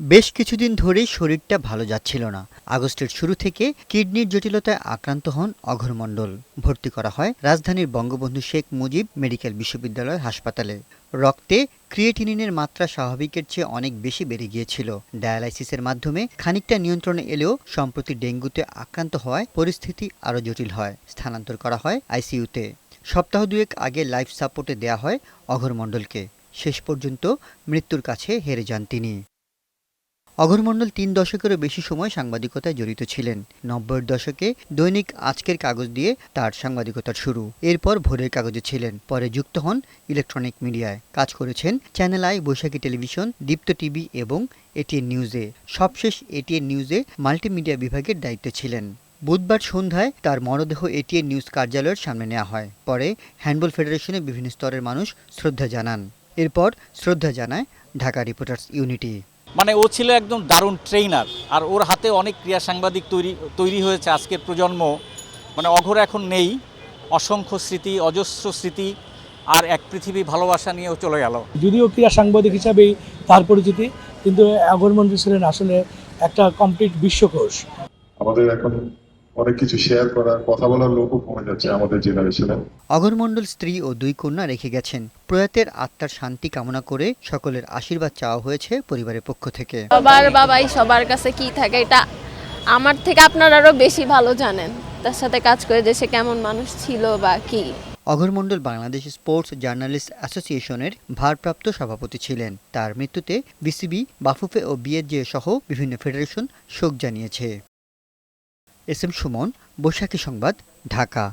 বেশ কিছুদিন ধরেই শরীরটা ভালো যাচ্ছিল না। আগস্টের শুরু থেকে কিডনির জটিলতায় আক্রান্ত হন অঘর মণ্ডল। ভর্তি করা হয় রাজধানীর বঙ্গবন্ধু শেখ মুজিব মেডিকেল বিশ্ববিদ্যালয় হাসপাতালে। রক্তে ক্রিয়েটিনিনের মাত্রা স্বাভাবিকের চেয়ে অনেক বেশি বেড়ে গিয়েছিল। ডায়ালাইসিসের মাধ্যমে খানিকটা নিয়ন্ত্রণে এলেও সম্প্রতি ডেঙ্গুতে আক্রান্ত হওয়ায় পরিস্থিতি আরও জটিল হয়, স্থানান্তর করা হয় আইসিইউতে। সপ্তাহ দুয়েক আগে লাইফ সাপোর্টে দেয়া হয় অঘর মণ্ডলকে। শেষ পর্যন্ত মৃত্যুর কাছে হেরে যান তিনি। অঘর মণ্ডল তিন দশকেরও বেশি সময় সাংবাদিকতায় জড়িত ছিলেন। নব্বইয়ের দশকে দৈনিক আজকের কাগজ দিয়ে তার সাংবাদিকতার শুরু। এরপর ভোরের কাগজে ছিলেন, পরে যুক্ত হন ইলেকট্রনিক মিডিয়ায়। কাজ করেছেন channel I, Baishakhi television, Deepto TV এবং এটিএন নিউজে। সবশেষ এটিএন নিউজে মাল্টিমিডিয়া বিভাগের দায়িত্বে ছিলেন। বুধবার সন্ধ্যায় তার মরদেহ এটিএন নিউজ কার্যালয়ের সামনে নেওয়া হয়। পরে হ্যান্ডবল ফেডারেশনের বিভিন্ন স্তরের মানুষ শ্রদ্ধা জানান। এরপর শ্রদ্ধা জানায় ঢাকা রিপোর্টার্স ইউনিটি। মানে ও ছিল একদম দারুণ ট্রেইনার আর ওর হাতে অনেক ক্রিয়া সাংবাদিক তৈরি তৈরি হয়েছে আজকের প্রজন্ম। মানে অঘর এখন নেই। অসংখ্য স্মৃতি অজস্র স্মৃতি আর এক পৃথিবী ভালোবাসা নিয়েও চলে গেল। যদিও ক্রিয়া সাংবাদিক হিসাবেই তার পরিচিতি কিন্তু অঘর মন্ত্রী ছিলেন আসলে একটা কমপ্লিট বিশ্বকোষ। আমাদের এখন অনেক কিছু শেয়ার করার কথা বলার লোকও কমে যাচ্ছে আমাদের জেনারেশনে অগরমণ্ডল স্ত্রী ও দুই কন্যা রেখে গেছেন। প্রয়াতের আত্মার শান্তি কামনা করে সকলের আশীর্বাদ চাওয়া হয়েছে পরিবারের পক্ষ থেকে। সবার বাবাই সবার কাছে কি থাকে এটা আমার থেকে আপনারা আরও বেশি ভালো জানেন। তার সাথে কাজ করে যে সে কেমন মানুষ ছিল বা কি। অঘরমণ্ডল বাংলাদেশ স্পোর্টস জার্নালিস্ট অ্যাসোসিয়েশনের ভারপ্রাপ্ত সভাপতি ছিলেন। তার মৃত্যুতে বিসিবি বাফুফে ও বিএজে সহ বিভিন্ন ফেডারেশন শোক জানিয়েছে। এস এম সুমন বৈশাখী সংবাদ ঢাকা।